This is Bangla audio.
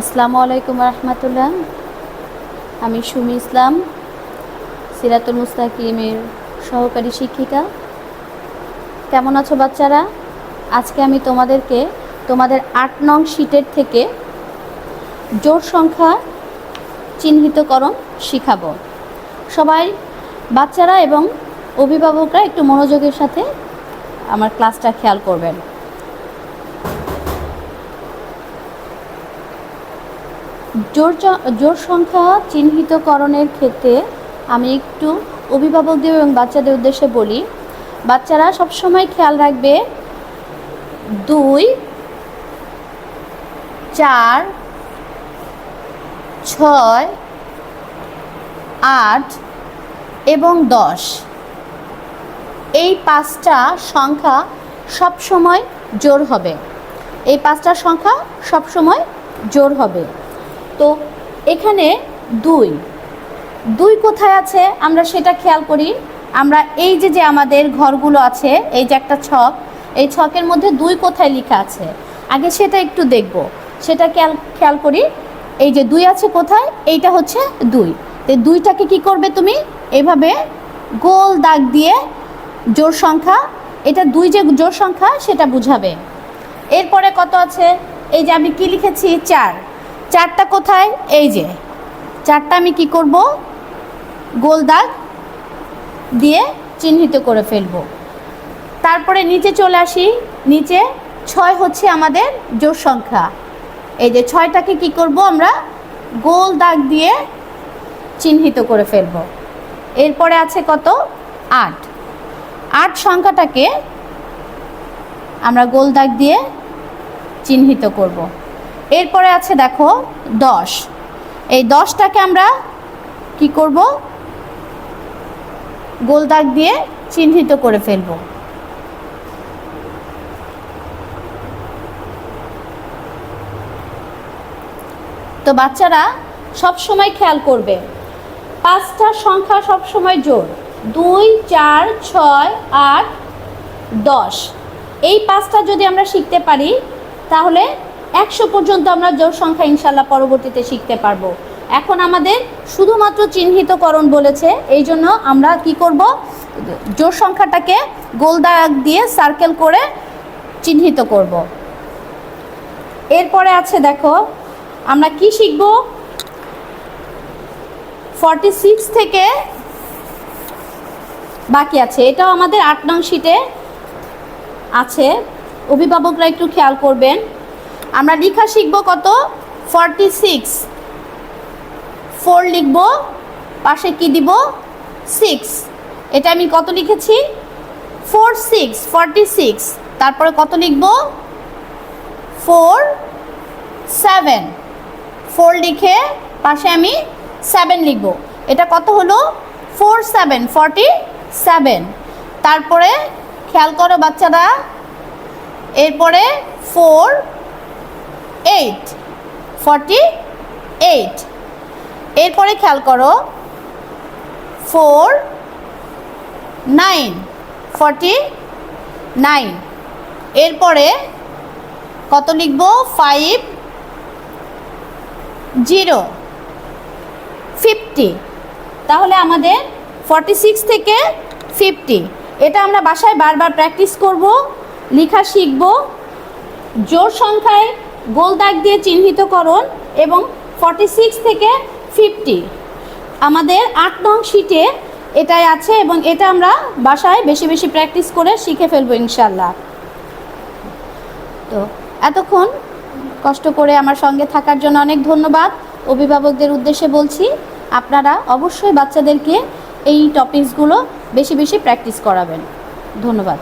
আসসালামু আলাইকুম রহমতুল্লাহ। আমি সুমি ইসলাম, সিরাতুল মুস্তাকিমের সহকারী শিক্ষিকা। কেমন আছো বাচ্চারা? আজকে আমি তোমাদেরকে তোমাদের আট নং শীটের থেকে জোর সংখ্যা চিহ্নিতকরণ শিখাবো। সবাই, বাচ্চারা এবং অভিভাবকরা একটু মনোযোগের সাথে আমার ক্লাসটা খেয়াল করবেন। জোর জোর সংখ্যা চিহ্নিতকরণের ক্ষেত্রে আমি একটু অভিভাবকদের এবং বাচ্চাদের উদ্দেশ্যে বলি, বাচ্চারা সবসময় খেয়াল রাখবে, দুই, চার, ছয়, আট এবং দশ। এই পাঁচটা সংখ্যা সবসময় জোর হবে। এই পাঁচটা সংখ্যা সবসময় জোর হবে। তো এখানে দুই। দুই কোথায় আছে? আমরা সেটা খেয়াল করি। আমরা এই যে যে আমাদের ঘরগুলো আছে, এই যে একটা ছক, এই ছকের মধ্যে দুই কোথায় লেখা আছে? আগে সেটা একটু দেখব। সেটা খেয়াল খেয়াল করি। এই যে দুই আছে কোথায়? এইটা হচ্ছে দুই। তো দুইটাকে কি করবে তুমি? এভাবে গোল দাগ দিয়ে জোর সংখ্যা, এটা দুই যে জোর সংখ্যা, সেটা বুঝাবে। এরপরে কত আছে? এই যে আমি কি লিখেছি? চার। চারটা কোথায়? এই যে। চারটা আমি কি করব? গোল দাগ দিয়ে চিহ্নিত করে ফেলব। তারপরে নিচে চলে আসি। নিচে ছয় হচ্ছে আমাদের জোর সংখ্যা। এই যে ছয়টাকে কি করব আমরা? গোল দাগ দিয়ে চিহ্নিত করে ফেলব। এরপরে আছে কত? আট। আট সংখ্যাটাকে আমরা গোল দাগ দিয়ে চিহ্নিত করব। এরপরে আছে দেখো দশ। এই দশটাকে আমরা কি করব? গোল দাগ দিয়ে চিহ্নিত করে ফেলব। তো বাচ্চারা সব সময় খেয়াল করবে। পাঁচটা সংখ্যা সব সময় জোর। দুই, চার, ছয়, আট, দশ। এই পাঁচটা যদি আমরা শিখতে পারি, তাহলে একশো পর্যন্ত আমরা জোর সংখ্যা ইনশাল্লাহ পরবর্তীতে শিখতে পারব। এখন আমাদের শুধুমাত্র চিহ্নিতকরণ বলেছে, এই জন্য আমরা কি করব? জোর সংখ্যাটাকে গোল দাগ দিয়ে সার্কেল করে চিহ্নিত করব। এরপরে আছে দেখো, আমরা কি শিখব? ফর্টি সিক্স থেকে বাকি আছে। এটাও আমাদের আট নং শিটে আছে। অভিভাবকরা একটু খেয়াল করবেন। আমরা লিখা শিখব কত? ফর্টি সিক্স ফোর লিখব, পাশে কি দিব? সিক্স এটা আমি কত লিখেছি? ফোর সিক্স ফর্টি সিক্স তারপরে কত লিখব? ফোর সেভেন ফোর লিখে পাশে আমি সেভেন লিখব। এটা কত হলো? ফোর সেভেন ফর্টি সেভেন তারপরে খেয়াল করো বাচ্চারা। এরপরে ফোর এইট ফর্টি এইট এরপরে খেয়াল করো ফোর নাইন ফর্টি নাইন এরপরে কত লিখব? ফাইভ জিরো ফিফটি তাহলে আমাদের ফর্টি সিক্স থেকে ফিফটি এটা আমরা বাসায় বারবার প্র্যাকটিস করব, লেখা শিখব। জোর সংখ্যায় গোল দাগ দিয়ে চিহ্নিত চিহ্নিতকরণ এবং ফর্টি সিক্স থেকে ফিফটি আমাদের আট নং শিটে এটাই আছে এবং এটা আমরা বাসায় বেশি বেশি প্র্যাকটিস করে শিখে ফেলব ইনশাল্লাহ তো এতক্ষণ কষ্ট করে আমার সঙ্গে থাকার জন্য অনেক ধন্যবাদ। অভিভাবকদের উদ্দেশ্যে বলছি, আপনারা অবশ্যই বাচ্চাদেরকে এই টপিকসগুলো বেশি বেশি প্র্যাকটিস করাবেন। ধন্যবাদ।